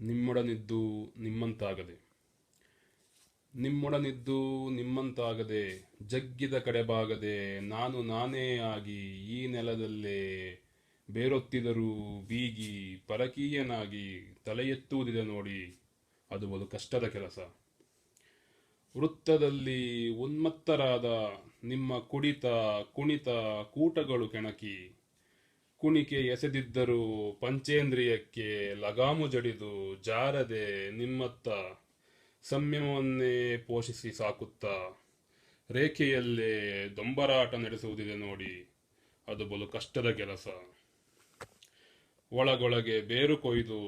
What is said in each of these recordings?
ನಿಮ್ಮೊಡನಿದ್ದು ನಿಮ್ಮಂತಾಗದೆ. ನಿಮ್ಮೊಡನಿದ್ದು ನಿಮ್ಮಂತಾಗದೆ, ಜಗ್ಗಿದ ಕಡೆಬಾಗದೆ, ನಾನು ನಾನೇ ಆಗಿ ಈ ನೆಲದಲ್ಲೇ ಬೇರೊತ್ತಿದರೂ ಬೀಗಿ ಪರಕೀಯನಾಗಿ ತಲೆ ಎತ್ತುವುದಿದೆ ನೋಡಿ, ಅದು ಒಂದು ಕಷ್ಟದ ಕೆಲಸ. ವೃತ್ತದಲ್ಲಿ ಉನ್ಮತ್ತರಾದ ನಿಮ್ಮ ಕುಡಿತ ಕುಣಿತ ಕೂಟಗಳು ಕೆಣಕಿ ಕುಣಿಕೆ ಎಸೆದಿದ್ದರೂ ಪಂಚೇಂದ್ರಿಯಕ್ಕೆ ಲಗಾಮು ಜಡಿದು ಜಾರದೆ ನಿಮ್ಮತ್ತ ಸಂಯಮವನ್ನೇ ಪೋಷಿಸಿ ಸಾಕುತ್ತಾ ರೇಖೆಯಲ್ಲೇ ದೊಂಬರಾಟ ನಡೆಸುವುದಿದೆ ನೋಡಿ, ಅದು ಬಲು ಕಷ್ಟದ ಕೆಲಸ. ಒಳಗೊಳಗೆ ಬೇರು ಕೊಯ್ದು,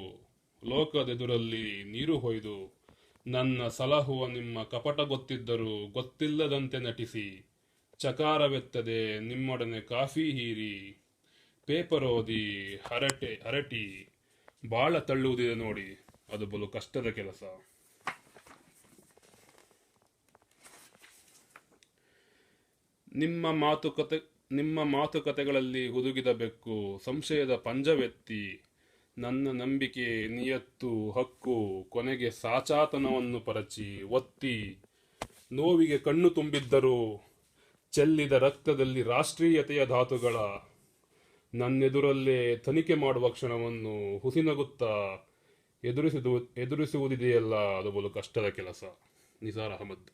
ಲೋಕದೆದುರಲ್ಲಿ ನೀರು ಹೊಯ್ದು, ನನ್ನ ಸಲಹುವ ನಿಮ್ಮ ಕಪಟ ಗೊತ್ತಿದ್ದರೂ ಗೊತ್ತಿಲ್ಲದಂತೆ ನಟಿಸಿ, ಚಕಾರವೆತ್ತದೆ ನಿಮ್ಮೊಡನೆ ಕಾಫಿ ಹೀರಿ ಪೇಪರ್ ಓದಿ ಹರಟೆ, ಹರಟಿ ಬಾಳ ತಳ್ಳುವುದಿದೆ ನೋಡಿ. ಅದು ಬಲು ಕಷ್ಟದ ಕೆಲಸ. ನಿಮ್ಮ ಮಾತುಕತೆ, ನಿಮ್ಮ ಮಾತುಕತೆಗಳಲ್ಲಿ ಹುದುಗಿದ ಬೆಕ್ಕು ಸಂಶಯದ ಪಂಜವೆತ್ತಿ ನನ್ನ ನಂಬಿಕೆ, ನಿಯತ್ತು, ಹಕ್ಕು, ಕೊನೆಗೆ ಸಾಚಾತನವನ್ನು ಪರಚಿ ಒತ್ತಿ ನೋವಿಗೆ ಕಣ್ಣು ತುಂಬಿದ್ದರು ಚೆಲ್ಲಿದ ರಕ್ತದಲ್ಲಿ ರಾಷ್ಟ್ರೀಯತೆಯ ಧಾತುಗಳ ನನ್ನೆದುರಲ್ಲೇ ತನಿಖೆ ಮಾಡುವ ಕ್ಷಣವನ್ನು ಹುಸಿನಗುತ್ತಾ ಎದುರಿಸಿದು ಎದುರಿಸುವುದಿದೆಯಲ್ಲ ಅದು ಬಲು ಕಷ್ಟದ ಕೆಲಸ. ನಿಸಾರ್ ಅಹಮದ್.